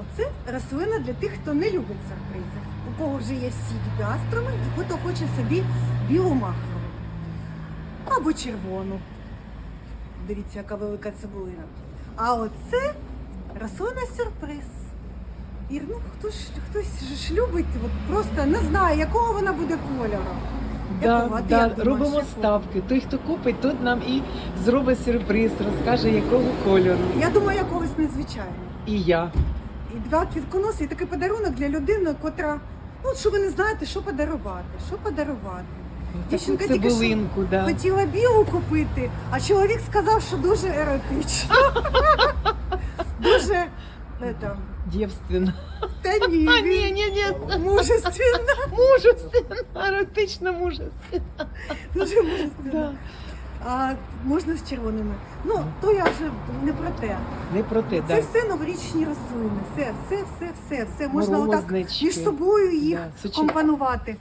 Оце рослина для тих, хто не любить сюрпризів. У кого вже є сік піастрами і хто хоче собі білу махрову. Або червону. Дивіться, яка велика цибулина. А оце рослина сюрприз. Ір, ну хто ж хтось ж любить, от просто не знає, якого вона буде кольору. Якого? Да, А ти да, як думаєш, робимо якого? ставки. Той, хто купить, тут нам і зробить сюрприз, розкаже, якого кольору. Я думаю, якогось незвичайного. І я. І два квітконоси, і такий подарунок для людини, котра, ну, що ви не знаєте, що подарувати, що подарувати. Дівчинка тільки що да. Хотіла білу купити, а чоловік сказав, що дуже еротично. Дуже это, Дівственно. та ні, А, ні, ні, ні. мужественно, Мужественно, еротично мужественно. дуже мужественно. Да. А можна з червоними. Ну, то я вже не про те. Не про те, Це так. все новорічні рослини. Все, все, все, все, все. Можна отак Морознички. між собою їх Да, компонувати.